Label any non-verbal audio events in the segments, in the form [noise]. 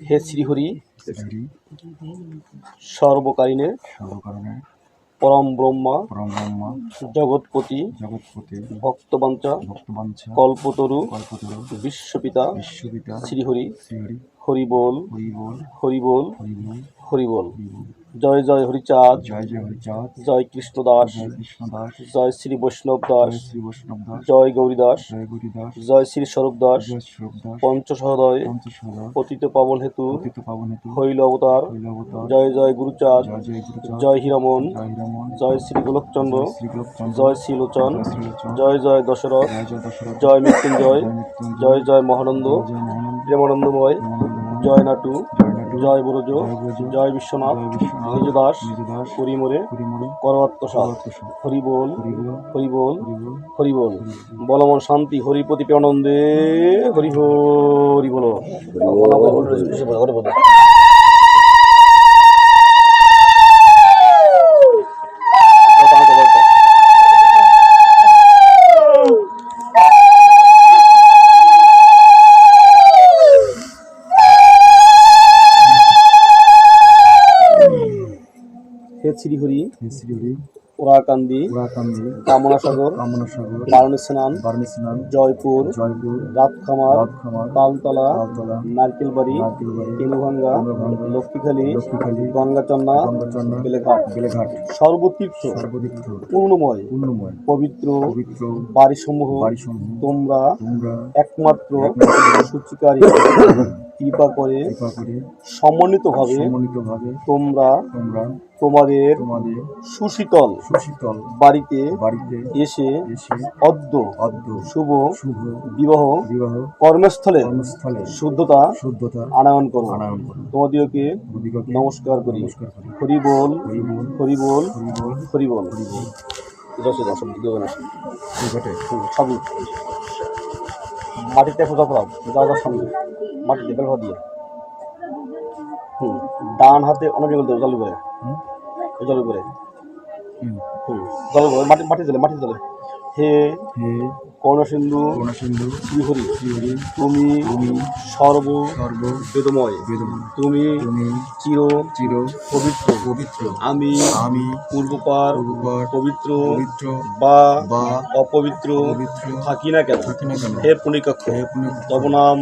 হে শ্রীহরি শ্রী সর্বকালীনে সর্বকারণে পরম ব্রহ্মা পরম ব্রহ্মা জগৎপতি জগৎপতি ভক্তবাঞ্চা কল্পতরু কল্পতরু বিশ্বপিতা বিশ্বপিতা শ্রীহরি শ্রীহরি হরি বল হরি বল হরি বল। হরি বল হরি বল হরি বল জয় জয় হরিচাঁদ জয় জয় হরিচাঁদ জয় কৃষ্ণ দাস। জয় কৃষ্ণ দাস। জয় শ্রী বৈষ্ণব দাস। জয় শ্রী বৈষ্ণব দাস। জয় গৌরী দাস। জয় গৌরী দাস। জয় শ্রী স্বরূপ দাস। জয় স্বরূপ দাস। পঞ্চসহদয়। পতিত পাবন হেতু। পতিত পাবন হেতু। হইল অবতার। জয় জয় গুরুচাঁদ জয় হীরমন। জয় হীরমন। জয় শ্রী গোলকচন্দ্র। জয় শ্রী গোপচন্দ্র জয় জয় জয় জয় দশরথ। জয় জয় দশরথ। জয় মৃত্যুঞ্জয়। জয় জয় মহানন্দ। প্রেমানন্দময়। জয় নাটু জয় বরজ জয় বিশ্বনাথ নিজ দাস হরিমরে করবাত্মসাদ সর্বত্র হরি বল হরি বল হরি বল হরি বল হরি বল বলমন শান্তি হরিপতি প্রেমানন্দে হরিহরি বলো বল শ্রীহরি শ্রীহরি ওরাকান্দি পুরাকান্দি কামনা সাগর কামনা সাগর বারণী স্নান বার্মি স্নান জয়পুর জয়পুর রাতখামার তালতলা তালতলা নারকেলবাড়ি নারকেলবাড়ি কেনুভাঙ্গা কেনুভাঙ্গা, লক্ষ্মীখালী লক্ষ্মীখালী গঙ্গাচন্না গঙ্গাচন্না বেলেঘাট বেলেঘাট সর্বতীর্থ সর্বতীর্থ পূর্ণময় পূর্ণময় পবিত্র পবিত্র বাড়িসমূহ বাড়িসমূহ তোমরা তোমরা একমাত্র সূচিকারী। [laughs] কৃপা করে কৃপা করে সমন্বিতভাবে সমন্বিতভাবে তোমরা তোমরা তোমাদের তোমাদের সুশীতল সুশীতল বাড়িতে বাড়িতে এসে এসে অদ্য অদ্য শুভ শুভ বিবাহ বিবাহ কর্মস্থলে কর্মস্থলে শুদ্ধতা শুদ্ধতা আনয়ন করো। আনায়ন করো। তোমাদিওকে নমস্কার করি। হরি বল হরি বল হরি বল হরি বল হরি বল দশে দশ সবই। মাটিতে ফোটাও যাও যাও সামনে মাটিতে বেল দিয়ে হুম ডান হাতে অনেক দেবো জল করে? জল করে হুম। হুম জল মাটি মাটি জলে মাটি দিলে হে হে কর্ণসিন্ধু করুণা সিন্ধু শ্রীহরি শ্রীহরি তুমি তুমি সর্ব সর্ব বেদময় বেদময় তুমি তুমি চির চির পবিত্র পবিত্র আমি আমি পূর্বপার পূর্বপর পবিত্র পবিত্র বা বা অপবিত্র পবিত্র থাকি না কেন? থাকি না কেন? হে পুনিকক্ষ হে তব নাম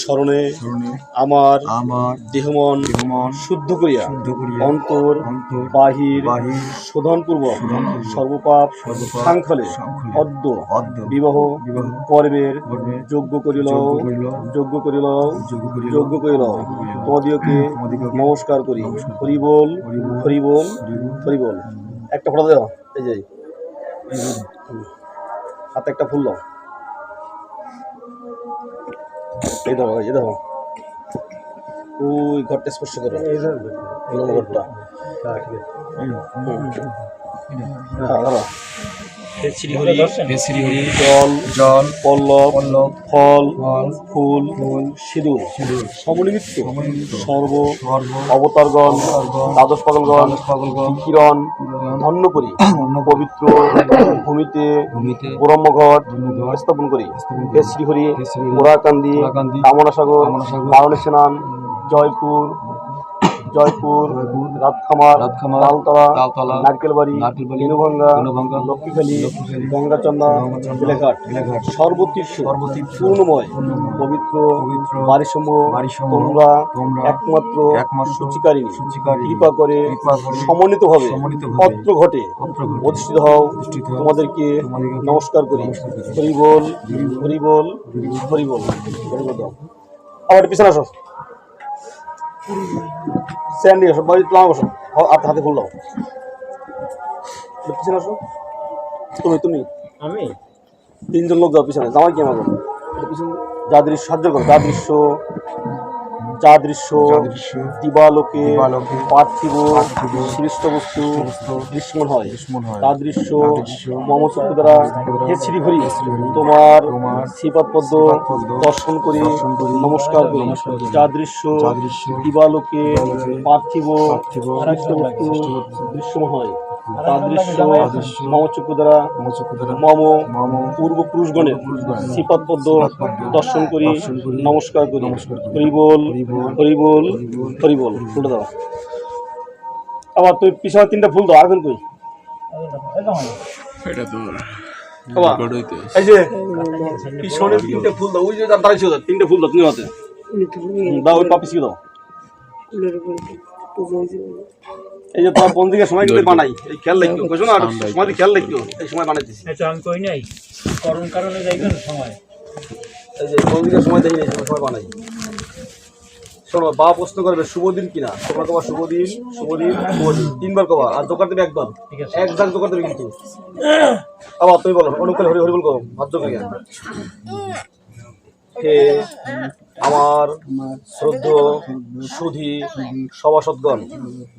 স্মরণে স্মরণে আমার আমার দেহমন দেহমন শুদ্ধ করিয়া শুদ্ধ করিয়া অন্তর অন্তর বাহির বাহির শোধনপূর্বক সর্বপাপ সর্বপাপ সাংখলে অদ্য অদ্য বিবাহ বিবাহ। কর্মের যোগ্য করিল। যোগ্য করিল। যোগ্য করিল। যোগ্য করিল। যোগ্য তোমাদিওকে নমস্কার করি নমস্কার করি। হরি বল হরি বল, হরি বল হরি বল, হরি বল একটা ফটো দেওয়া এই যে। হাতে একটা ফুল দাও। এই দেখো এই দেখো। ওই ঘরটা স্পর্শ করো। ঘরটা। হ্যাঁ ধরো শ্রীহরি শ্রীহরি জল জল পল্লব পল্লব ফল ফল ফুল সিঁদুর সিঁদুর সমন্বিত সমন্বিত সর্ব সর্ব অবতারগণ অবতারগণ, দ্বাদশ পাগলগণ পাগলগণ, কিরণ কিরণ, ধন্য পবিত্র ভূমিতে ভূমিতে ব্রহ্মঘট স্থাপন করি। হে শ্রীহরি মোরাকান্দি কামনাসাগর কামনাসাগর, বারণী স্নান জয়পুর জয়পুর রাতখামার তালতলা নারকেলবাড়ি বেনুভাঙ্গা লক্ষ্মীখালী বেলেঘাট বেলেঘাট, সর্বতীর্থ পূর্ণময় পবিত্র বাড়িসমূহ, তোমরা একমাত্র সূচিকারিণী, কৃপা করে সমন্বিতভাবে সমন্বিতভাবে পত্র ঘটে অধিষ্ঠিত হও তোমাদেরকে নমস্কার করি। নমস্কার করি। হরি বল হরি বল হরি বল হরি বল দাও আবার পিছনে আসো। স্ট্যান্ড দিয়ে আসো বাড়ি তোমার বসো হাতে ফুল দাও পিছনে আসো তুমি তুমি আমি? তিনজন লোক যাও পিছনে জামাই কি আমাকে পিছনে যা দৃশ্য সাহায্য করো যা দৃশ্য যা দৃশ্য দিবালোকে পার্থিব সৃষ্ট বস্তু দৃশ্যমান হয়। তাদৃশ্য তাদৃশ্য মম চক্ষু দ্বারা হে শ্রীহরি তোমার শ্রীপাদ পদ্ম দর্শন করি নমস্কার করি। নমস্কার দৃশ্য দিবালোকে পার্থিব সৃষ্ট বস্তু দৃশ্যমান হয়। মম মম পূর্বপুরুষগণের পুরুষগণের শ্রীপদপদ্ম শ্রীপদপদ্ম দর্শন করি নমস্কার করি। হরিবোল হরিবোল, হরিবোল ফুলটা দাও। আবার তুই পিছনে তিনটা ফুল দাও আগুন কই? এটা তো এই যে পিছনে তিনটা ফুল দাও ওই যে দাঁড়াইছো তিনটা ফুল দাও তুমি হাতে। দাও ওই পাপিসকে দাও। এই যে তোমার পঞ্জিকার সময় কিন্তু বানাই এই খেয়াল রাখো কইছো না সময় দিয়ে খেয়াল রাখো এই সময় বানাইতেছি। এটা আমি কই নাই করুণ কারণে যাইবেন সময়। এই যে পঞ্জিকার সময় দেখি এই সময় বানাই। শোনো বা প্রশ্ন করবে শুভ দিন কিনা? তোমরা কবা শুভ দিন শুভ দিন শুভ দিন। তিনবার কবা আর জোকার দেবে একবার। ঠিক আছে। এক জাগ জোকার দেবে কিন্তু। আবার তুমি বলো অনুকাল হরি হরি বল করো হাত জোকে হে আমার শ্রদ্ধ সুধী সভাসদগণ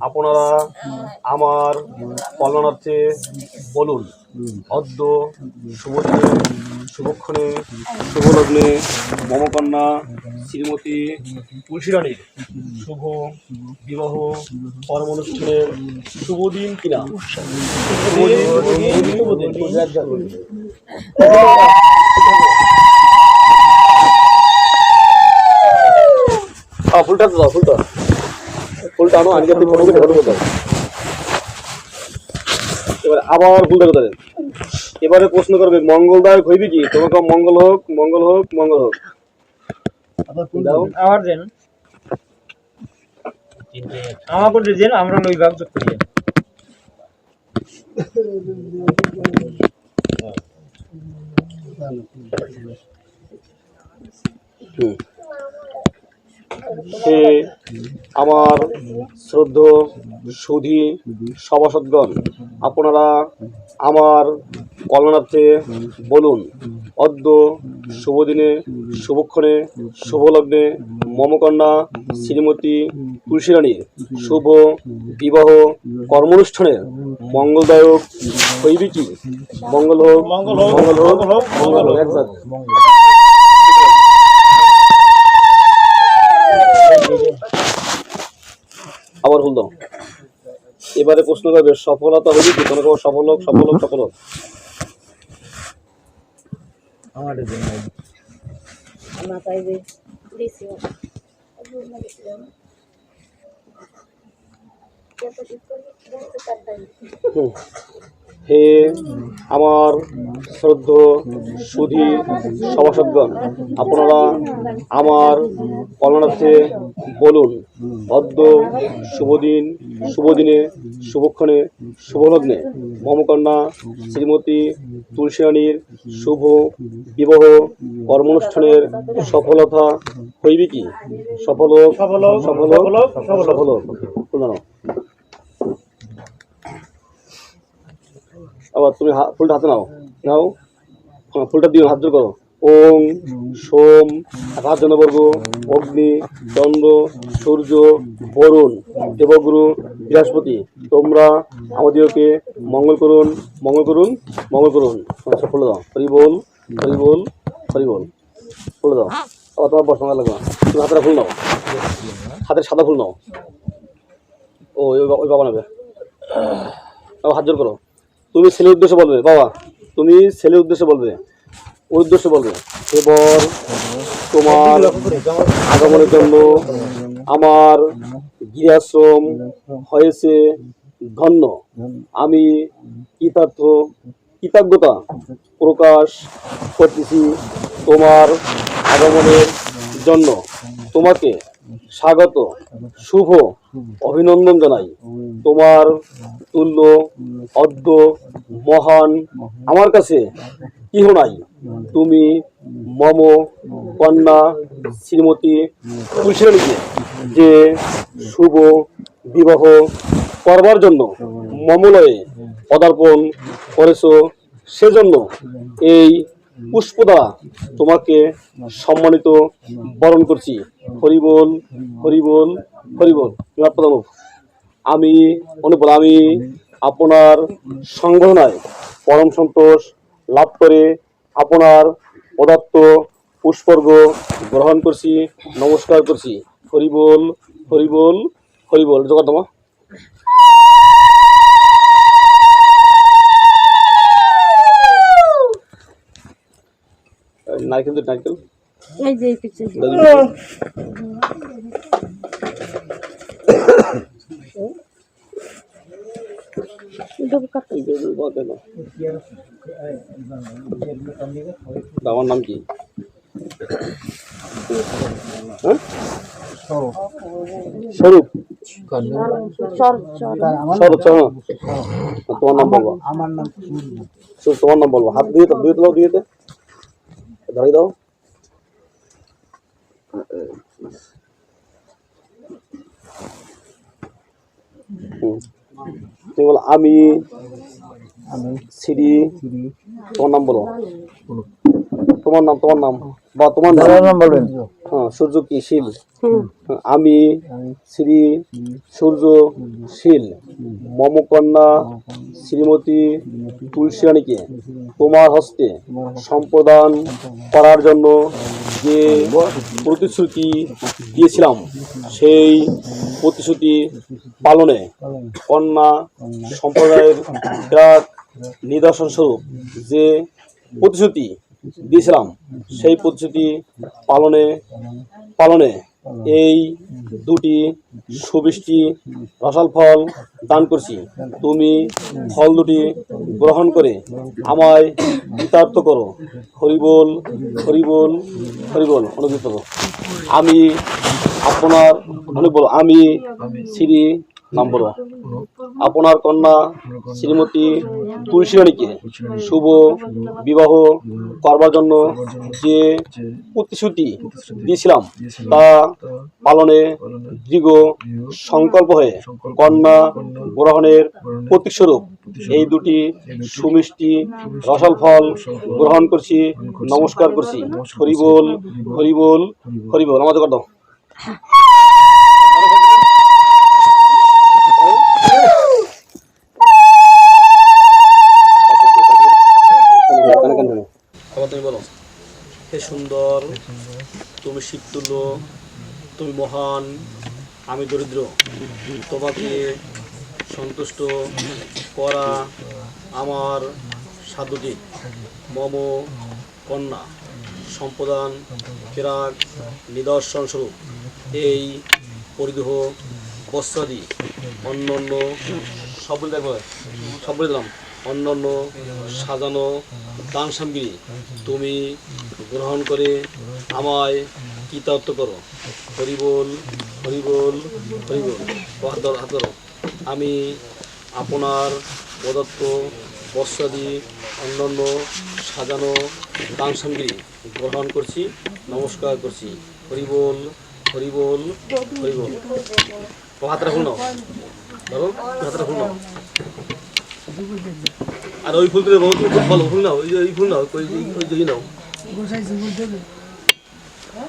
আপনারা আমার কল্যাণার্থে বলুন অদ্য শুভদিনে শুভক্ষণে শুভলগ্নে মমকন্যা শ্রীমতী তুলসীরানীর শুভ বিবাহ কর্ম অনুষ্ঠানের শুভ দিন কিনা শুভ দিন, শুভ দিন, শুভ দিন। আ, ফুলটা তো দাও ফুলটা। ফুলটা আনো আজকে তুমি ফটো ফটো দাও। এবার আবার ফুলটা কোথা দেন? এবারে প্রশ্ন করবে মঙ্গলদায়ক হইবে কি? তোমাকে মঙ্গল হোক মঙ্গল হোক মঙ্গল হোক। আবার দেন? আমার করে দেন আমরা ওই ভাগ যোগ করি হুম। হে আমার শ্রদ্ধ সুধী সভাসদগণ, আপনারা আমার কল্যাণার্থে বলুন, অদ্য শুভদিনে, শুভক্ষণে, শুভলগ্নে, মমকন্যা, শ্রীমতী তুলসীরানীর শুভ বিবাহ কর্মানুষ্ঠানের মঙ্গলদায়ক হইবে কি? মঙ্গল হোক মঙ্গল হোক মঙ্গল হোক মঙ্গল হোক। আবার ভুল দাও এবারে প্রশ্ন করবে সফলতা হলে কি কোনো কোনো সফল হোক সফল হোক সফল হোক? আমার হে আমার শ্রদ্ধ সুধী সভাসদগণ আপনারা আমার কল্যাণার্থে বলুন অদ্য শুভদিন শুভদিনে শুভক্ষণে শুভলগ্নে মমকন্যা শ্রীমতী তুলসীরানীর শুভ বিবাহ কর্মানুষ্ঠানের সফলতা হইবে কি? সফল হোক সফল সফল সফল হোক হোক, সফল হোক। সফল হোক ফুল দাও। আবার তুমি ফুলটা হাতে নাও। নাও। হ্যাঁ, ফুলটা দিও হাত করো। ওম সোম রাজনবর্গ অগ্নি চন্দ্র সূর্য বরুণ দেবগুরু বৃহস্পতি। তোমরা আমাদেরকে মঙ্গল করুন মঙ্গল করুন মঙ্গল করুন। আচ্ছা ফুল দাও। হরি বল হরি বল ফুল দাও। আবার তোমার বস লাগবে তুমি হাতের ফুল নাও। হাতের সাদা ফুল নাও। ও ওই বাবা নেবে। হাত জোর করো। তুমি ছেলের উদ্দেশ্যে বলবে, বাবা, তুমি ছেলের উদ্দেশ্যে বলবে, ওর উদ্দেশ্যে বলবে। এবার তোমার আগমনের জন্য আমার গৃহাশ্রম হয়েছে ধন্য। আমি কৃতার্থ, কৃতজ্ঞতা প্রকাশ করতেছি তোমার আগমনের জন্য। তোমাকে স্বাগত, শুভ অভিনন্দন জানাই। তোমার তুল্য, অদ্য, মহান, আমার কাছে কেহ নাই। তুমি মম, কন্যা, শ্রীমতী, তুলসীরানীকে যে শুভ বিবাহ করবার জন্য মমলয়ে পদার্পণ করেছ, সেজন্য এই পুষ্পদা, তোমাকে সম্মানিত বরণ করছি। হরিবোল হরিবোল হরিবোল। প্রথম আমি অনুপল আমি আপনার সংগঠনায় পরম সন্তোষ লাভ করে আপনার পদার্থ পুষ্পর্গ গ্রহণ করছি, নমস্কার করছি। হরিবল হরিবল, হরিবোল। জগৎ নারকেল তো নারকেল? এই যে এই পিকচার দেব আমার নাম কি? হ্যাঁ? স্বরূপ। স্বরূপ হ্যাঁ তোমার নাম বলব আমার নাম তোমার নাম বলব হাত দিয়ে দাও দিয়ে ধরে দাও তুমি বলো আমি আমি তোমার নাম বলো। তোমার নাম তোমার নাম। বা তোমার নাম? বলবেন। হ্যাঁ সূর্য কি শিল হ্যাঁ, আমি শ্রী সূর্য শীল। মমকন্যা শ্রীমতী তুলসী রানীকে তোমার হস্তে সম্প্রদান করার জন্য যে প্রতিশ্রুতি দিয়েছিলাম, সেই প্রতিশ্রুতি পালনে কন্যা সম্প্রদায়ের প্রাক নিদর্শন স্বরূপ যে প্রতিশ্রুতি দিয়েছিলাম, সেই প্রতিশ্রুতি পালনে পালনে এই দুটি সুবৃষ্টি রসাল ফল দান করছি। তুমি ফল দুটি গ্রহণ করে আমায় কৃতার্থ করো। হরিবোল হরিবোল হরিবোল অনুভূত। আমি আপনার অনেক বলো আমি শ্রী নাম বলো আপনার কন্যা শ্রীমতী তুলসী রানীকে শুভ বিবাহ করবার জন্য যে প্রতিশ্রুতি দিয়েছিলাম তা পালনে দৃঢ় সংকল্প হয়ে কন্যা গ্রহণের প্রতীকস্বরূপ এই দুটি সুমিষ্টি রসাল ফল গ্রহণ করছি নমস্কার করছি। হরিবোল হরিবোল হরিবোল। আমাদের কর দাও কানে কানে ধরো। আবার তুমি বলো হে সুন্দর, তুমি শীততুল্য, তুমি মহান, আমি দরিদ্র। তোমাকে সন্তুষ্ট করা আমার সাধ্যদিক মম কন্যা, সম্প্রদান ফেরাক নিদর্শন স্বরূপ। এই পরিদেহ বস্ত্রাদি অন্য অন্য সব দিলাম। অন্য অন্য সাজানো দান সামগ্রী তুমি গ্রহণ করে আমায় কৃতার্থ করো। হরিবোল হরিবোল হরিবোল। ও হাত ধরো হাত ধরো আমি আপনার প্রদত্ত বস্ত্রাদি অন্যান্য সাজানো দান সামগ্রী গ্রহণ করছি, নমস্কার করছি। হরিবোল হরিবোল হরিবোল। হাতটা ফুল নাও। ধরো হাতটা ফুল নাও। আর ওই ফুল তুলে বহুত ভালো ফুল নাও ওই ফুল নাও ওই- ওই নাও।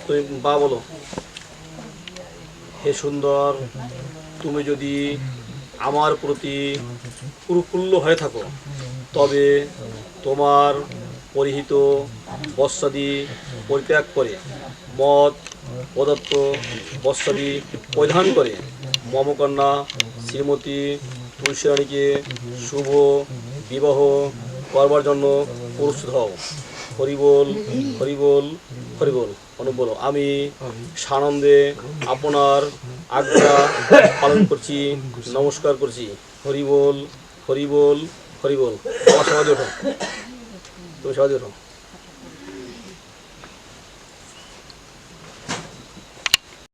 তুমি বা বলো। হে সুন্দর, তুমি যদি আমার প্রতি প্রফুল্ল হয়ে থাকো, তবে তোমার পরিহিত বস্ত্রাদি পরিত্যাগ করে, মদ প্রদত্ত বস্ত্রাদি পরিধান করে, মমকন্যা, শ্রীমতী তুলসী রানীকে শুভ বিবাহ করবার জন্য প্রস্তুত হও। হরিবোল হরিবোল। হরিবোল অনেক বলো। আমি সানন্দে আপনার আজ্ঞা পালন করছি নমস্কার করছি। হরিবোল হরিবোল হরিবোল। আমার সমাজে ওঠো। তুমি সমাজে ওঠো।